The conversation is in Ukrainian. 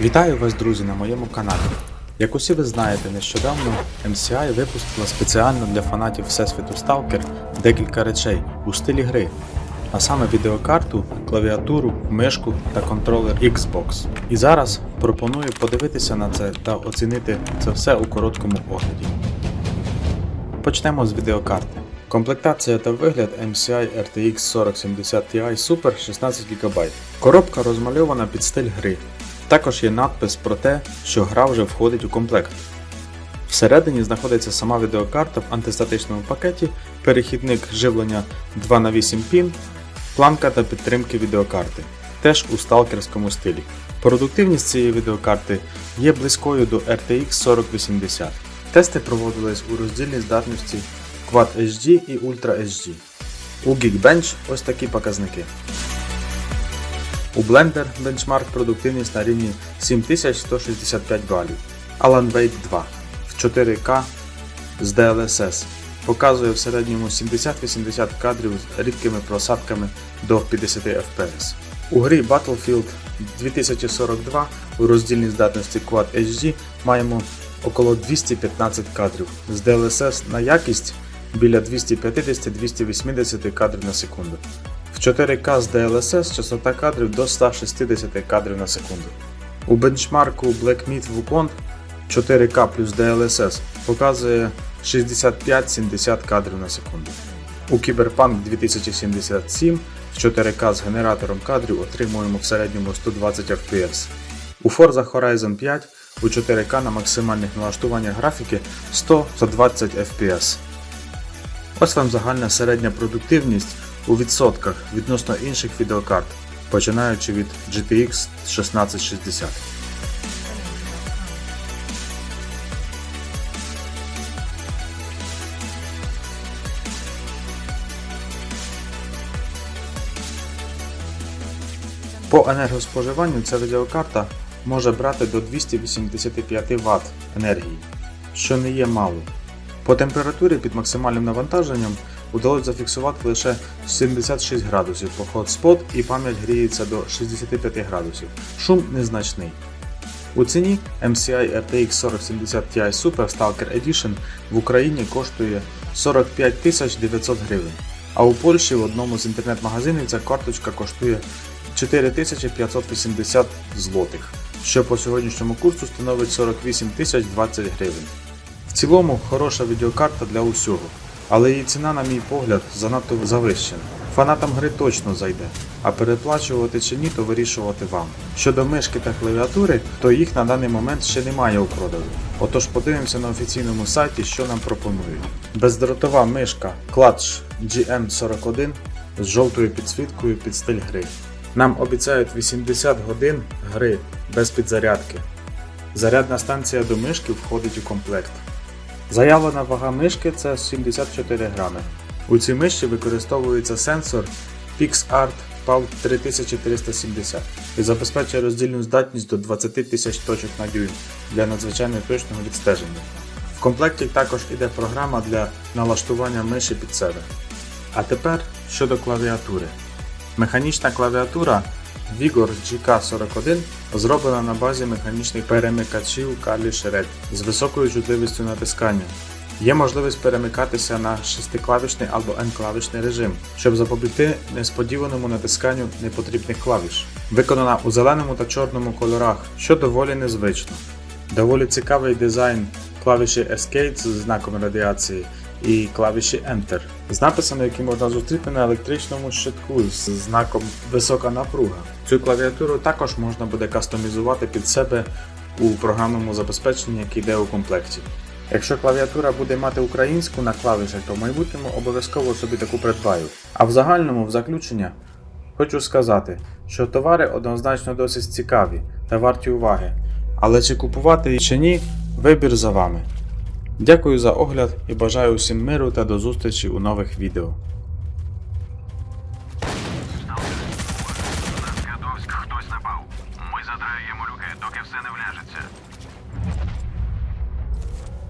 Вітаю вас, друзі, на моєму каналі. Як усі ви знаєте, нещодавно MCI випустила спеціально для фанатів Всесвіту Stalker декілька речей у стилі гри, а саме відеокарту, клавіатуру, мишку та контролер Xbox. І зараз пропоную подивитися на це та оцінити це все у короткому огляді. Почнемо з відеокарти. Комплектація та вигляд MCI RTX 4070 Ti Super 16 ГБ. Коробка розмальована під стиль гри. Також є надпис про те, що гра вже входить у комплект. Всередині знаходиться сама відеокарта в антистатичному пакеті, перехідник живлення 2х8 пін, планка та підтримки відеокарти, теж у сталкерському стилі. Продуктивність цієї відеокарти є близькою до RTX 4080. Тести проводились у роздільній здатності Quad HD і Ultra HD. У Geekbench ось такі показники. У Blender бенчмарк продуктивність на рівні 7165 балів. Alan Wake 2 в 4К з DLSS показує в середньому 70-80 кадрів з рідкими просадками до 50 FPS. У грі Battlefield 2042 у роздільній здатності Quad HD маємо около 215 кадрів з DLSS на якість біля 250-280 кадрів на секунду. В 4К з DLSS частота кадрів до 160 кадрів на секунду. У бенчмарку Black Myth Wukong 4К плюс DLSS показує 65-70 кадрів на секунду. У Cyberpunk 2077 в 4К з генератором кадрів отримуємо в середньому 120 FPS. У Forza Horizon 5 у 4К на максимальних налаштуваннях графіки 100-120 FPS. Ось вам загальна середня продуктивність у відсотках відносно інших відеокарт, починаючи від GTX 1660. По енергоспоживанню ця відеокарта може брати до 285 Вт енергії, що не є мало. По температурі під максимальним навантаженням удалося зафіксувати лише 76 градусів по Hotspot і пам'ять гріється до 65 градусів. Шум незначний. У ціні MCI RTX 4070 Ti Super Stalker Edition в Україні коштує 45 900 гривень, а у Польщі в одному з інтернет-магазинів ця карточка коштує 4580 злотих, що по сьогоднішньому курсу становить 48 020 гривень. В цілому хороша відеокарта для усього, але її ціна, на мій погляд, занадто завищена. Фанатам гри точно зайде, а переплачувати чи ні, то вирішувати вам. Щодо мишки та клавіатури, то їх на даний момент ще немає у продажу. Отож подивимося на офіційному сайті, що нам пропонують. Бездротова мишка Clutch GM41 з жовтою підсвіткою під стиль гри. Нам обіцяють 80 годин гри без підзарядки. Зарядна станція до мишки входить у комплект. Заявлена вага мишки це 74 грами. У цій мишці використовується сенсор PixArt PAL 3370 і забезпечує роздільну здатність до 20 тисяч точок на дюйм для надзвичайно точного відстеження. В комплекті також іде програма для налаштування миші під себе. А тепер щодо клавіатури. Механічна клавіатура Vigor GK41 зроблена на базі механічних перемикачів Kali Shrek з високою чутливістю натискання. Є можливість перемикатися на шестиклавішний або n-клавішний режим, щоб запобігти несподіваному натисканню непотрібних клавіш. Виконана у зеленому та чорному кольорах, що доволі незвично. Доволі цікавий дизайн клавіші Escape з знаком радіації і клавіші Enter з написами, які можна зустріти на електричному щитку з знаком висока напруга. Цю клавіатуру також можна буде кастомізувати під себе у програмному забезпеченні, яке йде у комплекті. Якщо клавіатура буде мати українську на клавішах, то в майбутньому обов'язково собі таку придбаю. А в загальному, в заключення, хочу сказати, що товари однозначно досить цікаві та варті уваги. Але чи купувати чи ні, вибір за вами. Дякую за огляд і бажаю усім миру та до зустрічі у нових відео.